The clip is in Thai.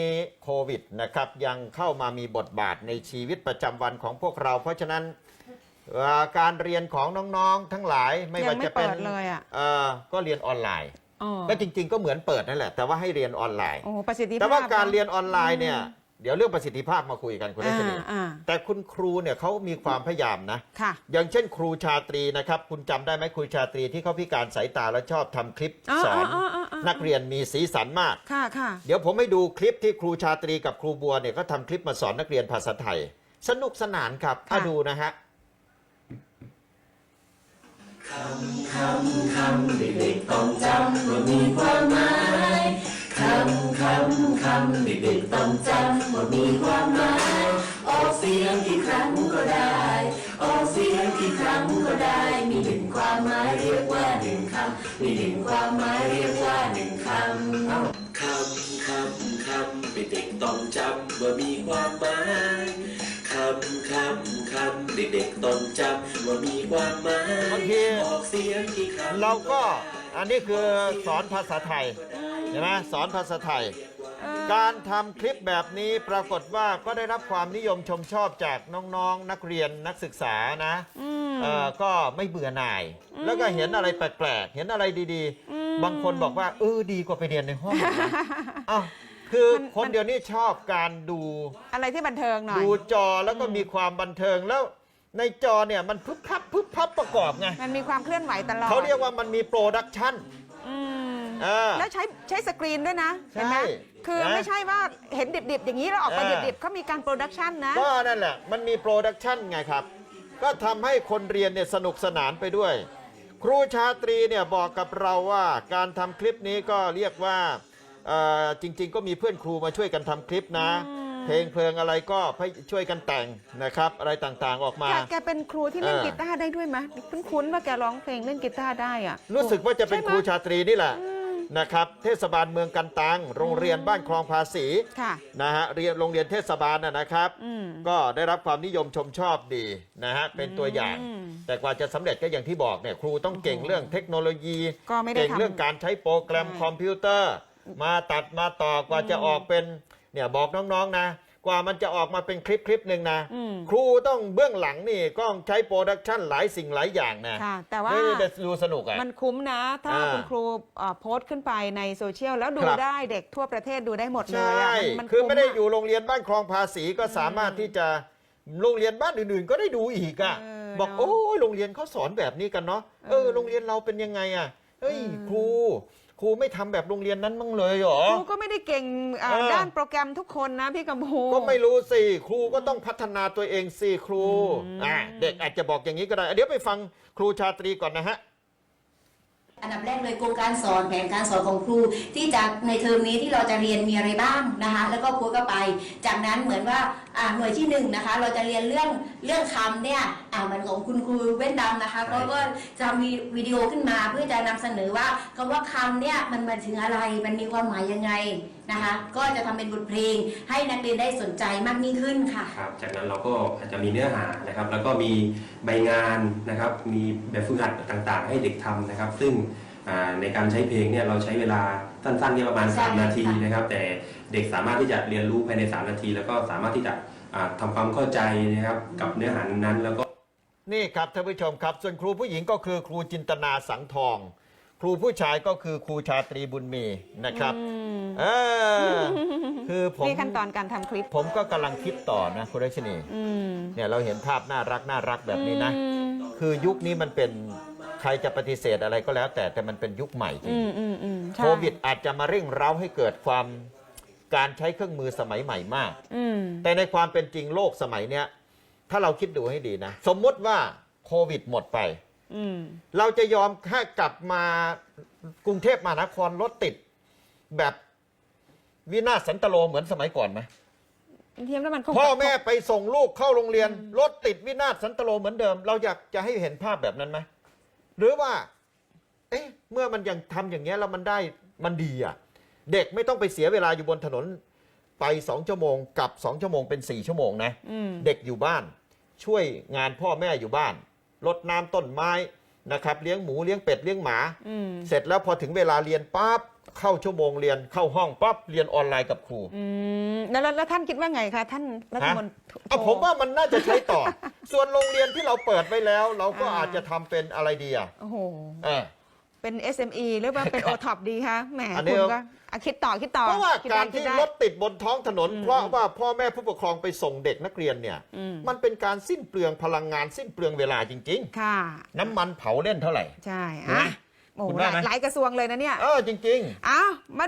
นี้โควิดนะครับยังเข้ามามีบทบาทในชีวิตประจำวันของพวกเรา เพราะฉะนั้นเอ่อการเรียนของน้องๆทั้งหลายไม่ว่าจะเป็นยังไม่เปิดเลยอะเอ่อก็เรียนออนไลน์อ๋อก็จริง ๆ ก็เหมือนเปิดนั่นแหละแต่ว่าให้เรียนออนไลน์ โอ้ประสิทธิภาพแต่ว่าการะเรียนออนไลน์เนี่ย เดี๋ยวเรื่องประสิทธิภาพมาคุยกันคุณรัชนีอ่าอ่าแต่คุณครูเนี่ยเขามีความพยายามนะ ค่ะ อย่างเช่นครูชาตรีนะครับ คุณจำได้ไหมครูชาตรีที่เขาพิการสายตาแล้วชอบทำคลิปอ๋อสอนอ๋ออ๋ออ๋อ นักเรียนมีสีสันมาก ค่ะค่ะ เดี๋ยวผมให้ดูคลิปที่ครูชาตรีกับครูบัวเนี่ยก็ทำคลิปมาสอนนักเรียนภาษาไทย สนุกสนานครับถ้าดูนะฮะเด็กๆต้องจำคำเด็กๆต้องจำว่ามีความหมายออกเสียงกี่ครั้งก็ได้ออกเสียงกี่ครั้งก็ได้ มีหนึ่งความหมายเรียกว่าหนึ่งคำมีหนึ่งความหมายเรียกว่าหนึ่งคำคำคำคำเด็กๆต้องจำว่ามีความหมายคำคำคำเด็กๆต้องจำว่ามีความหมายบางทีออกเสียงกี่ครั้งเราก็อันนี้คือสอนภาษาไทยเห็นไหมสอนภาษาไทย การทำคลิปแบบนี้ปรากฏว่าก็ได้รับความนิยมชมชอบจากน้องๆนักเรียนนักศึกษานะอืมเอ่อก็ไม่เบื่อหน่าย แล้วก็เห็นอะไรแปลกๆ เห็นอะไรดีอืมๆบางคนบอกว่าเออดีกว่าไปเรียนในห้องนะอ้าวคือมันคนมันเดียวนี้ชอบการดูอะไรที่บันเทิงหน่อย ดูจอแล้วก็มีความบันเทิงแล้วในจอเนี่ยมันพึบพับพึบพับประกอบไง มันมีความเคลื่อนไหวตลอด เขาเรียกว่ามันมีโปรดักชันอืม เออแล้วใช้ใช้สกรีนด้วยนะ เห็นไหมใช่คือนะไม่ใช่ว่าเห็นดิบๆ อย่างนี้แล้วออกไปเออ ดิบๆเขามีการโปรดักชันนะ ก็นั่นแหละ มันมีโปรดักชันไงครับ ก็ทำให้คนเรียนเนี่ยสนุกสนานไปด้วย ครูชาตรีเนี่ยบอกกับเราว่าการทำคลิปนี้ก็เรียกว่าเอ่อจริง ๆ ก็มีเพื่อนครูมาช่วยกันทำคลิปนะอืมเพลงเพลิงอะไรก็ให้ช่วยกันแต่งนะครับ อะไรต่างๆออกมา แกแกเป็นครูที่เล่นเออ กีตาร์ได้ด้วยไหมคุ้นๆว่าแกร้องเพลงเล่นกีตาร์ได้อะรู้สึกว่าจะเป็นใช่ไหมครูชาตรีนี่แหละ อืม นะครับเทศบาลเมืองกันตัง โรงเรียนบ้านคลองภาษีค่ะนะฮะเรียนโรงเรียนเทศบาลนะนะครับ อืม ก็ได้รับความนิยมชมชอบดีนะฮะเป็นตัวอย่าง อืมแต่กว่าจะสำเร็จก็อย่างที่บอกเนี่ยครูต้องเก่งเรื่องเทคโนโลยี ก็ไม่ได้เก่งทำเรื่องการใช้โปรแกรมใช่ คอมพิวเตอร์ มาตัดมาต่อกว่าจะออกเป็นเนี่ยบอกน้องๆนะ กว่ามันจะออกมาเป็นคลิปคลิปหนึ่งนะ อืมครูต้องเบื้องหลังนี่ก็ต้องใช้โปรดักชันหลายสิ่งหลายอย่างนะค่ะแต่ว่าไม่ได้ดูสนุกอะ มันคุ้มนะ ถ้าอ่า คุณครูเอ่อโพสต์ขึ้นไปในโซเชียล แล้วดูครับได้เด็กทั่วประเทศดูได้หมดเลใชยอะ่มันมันคือคุ้ไม่ได้ะ อยู่โรงเรียนบ้านคลองภาษีก็สามารถที่จะโรงเรียนบ้านอื่นๆ ก็ได้ดูอีกอะ เออบอกเนอะโอ้ยโรงเรียนเขาสอนแบบนี้กันเนาะเออโรงเรียนเราเป็นยังไงอะเฮ้ยอืมครู ครูไม่ทำแบบโรงเรียนนั้นมั้งเลยเหรอ ครูก็ไม่ได้เก่งเอ่อเออ ด้านโปรแกรมทุกคนนะพี่กัมพู ก็ไม่รู้สิครูก็ต้องพัฒนาตัวเองสิครูอ่าเด็กอาจจะบอกอย่างนี้ก็ได้ เดี๋ยวไปฟังครูชาตรีก่อนนะฮะ อันดับแรกเลยโครงการสอนแผนการสอนของครู ที่จากในเทอมนี้ที่เราจะเรียนมีอะไรบ้างนะคะ แล้วก็ครูก็ไป จากนั้นเหมือนว่า อ่าหน่วยที่หนึ่งนะคะ เราจะเรียนเรื่องเรื่องคำเนี่ยอ่าเหมือนของคุณครูเว้นดำนะคะก็ก็จะมีวิดีโอขึ้นมาเพื่อจะนำเสนอว่าคำว่าคำเนี่ยมันหมายถึงอะไรมันมีความหมายยังไงนะคะ ก็จะทำเป็นบทเพลง ให้นักเรียนได้สนใจมากยิ่งขึ้นค่ะครับจากนั้นเราก็อาจจะมีเนื้อหานะครับ แล้วก็มีใบงานนะครับ มีแบบฝึกหัดต่างๆ ให้เด็กทำนะครับ ซึ่งอ่า ในการใช้เพลงเนี่ยเราใช้เวลาสั้นๆเนี่ยประมาณใช่3นาทีค่ะนะครับ แต่เด็กสามารถที่จะเรียนรู้ภายใน 3 นาที แล้วก็สามารถที่จะอ่าทำความเข้าใจนะครับกับเนื้อหานั้นๆแล้วก็นี่ครับท่านผู้ชมครับ ส่วนครูผู้หญิงก็คือครูจินตนาสังทอง ครูผู้ชายก็คือครูชาตรีบุญมีนะครับอืมเออคือผมนี่ขั้นตอนการทำคลิป ผมก็กำลังคิดต่อนะคุณรัชนีอืมเนี่ยเราเห็นภาพน่ารักน่ารักแบบนี้นะอืมคือยุคนี้มันเป็นใค รจะปฏิเสธอะไรก็แล้ว แต่แต่มันเป็นยุคใหม่จริอืงมอืมอืมใช่โควิดอาจจะมาเร่งเร้าให้เกิดความการใช้เครื่องมือสมัยใหม่มาก อืมแต่ในความเป็นจริงโลกสมัยเนี้ยถ้าเราคิดดูให้ดีนะ สมมุติว่าโควิดหมดไป อืมเราจะยอมแค่กลับมากรุงเทพมหานครรถติด แบบวินาศสันตโลเหมือนสมัยก่อนไหมเทียมแล้วมันคงพ่อแม่ไปส่งลูกเข้าโรงเรียนรถติดวินาศสันตโลเหมือนเดิม เราอยากจะให้เห็นภาพแบบนั้นไหม หรือว่า เอ๊ะเมื่อมันยังทำอย่างเงี้ยแล้วมันได้มันดีอะ เด็กไม่ต้องไปเสียเวลาอยู่บนถนน ไปสองชั่วโมงกลับสองชั่วโมงเป็นสี่ชั่วโมงนะอืมเด็กอยู่บ้าน ช่วยงานพ่อแม่อยู่บ้านรดน้ำต้นไม้นะครับ เลี้ยงหมูเลี้ยงเป็ดเลี้ยงหมาอืมเสร็จแล้วพอถึงเวลาเรียนปั๊บ เข้าชั่วโมงเรียนเข้าห้องปั๊บเรียนออนไลน์กับครูอืมแล้วแล้วแล้วท่านคิดว่าไงคะท่านรัฐมนตรีเอาผมว่ามันน่าจะใช้ต่อ ส่วนโรงเรียนที่เราเปิดไว้แล้ว เราก็อ่าอาจจะทำเป็นอะไรดีอะโอ้โห เออ เป็น SME หรือว่าเป็น o t o p ดีคะแหมอันนี้ คุณก็อะคิดต่อคิดต่อเพราะว่าคิดกาได้รคิดที่ได้ รถติดบนท้องถนน อืมเพราะว่าพ่อแม่ผู้ปกครองไปส่งเด็กนักเรียนเนี่ย อืม มันเป็นการสิ้นเปลืองพลังงานสิ้นเปลืองเวลาจริง ค่ะ ๆ น้ำมันเผาเล่นเท่าไหร่ ใช่นะอะ โอ้โหคุณหว่าลายไหม หลายกระทรวงเลยนะเนี่ยเออจริงๆอ้าวมา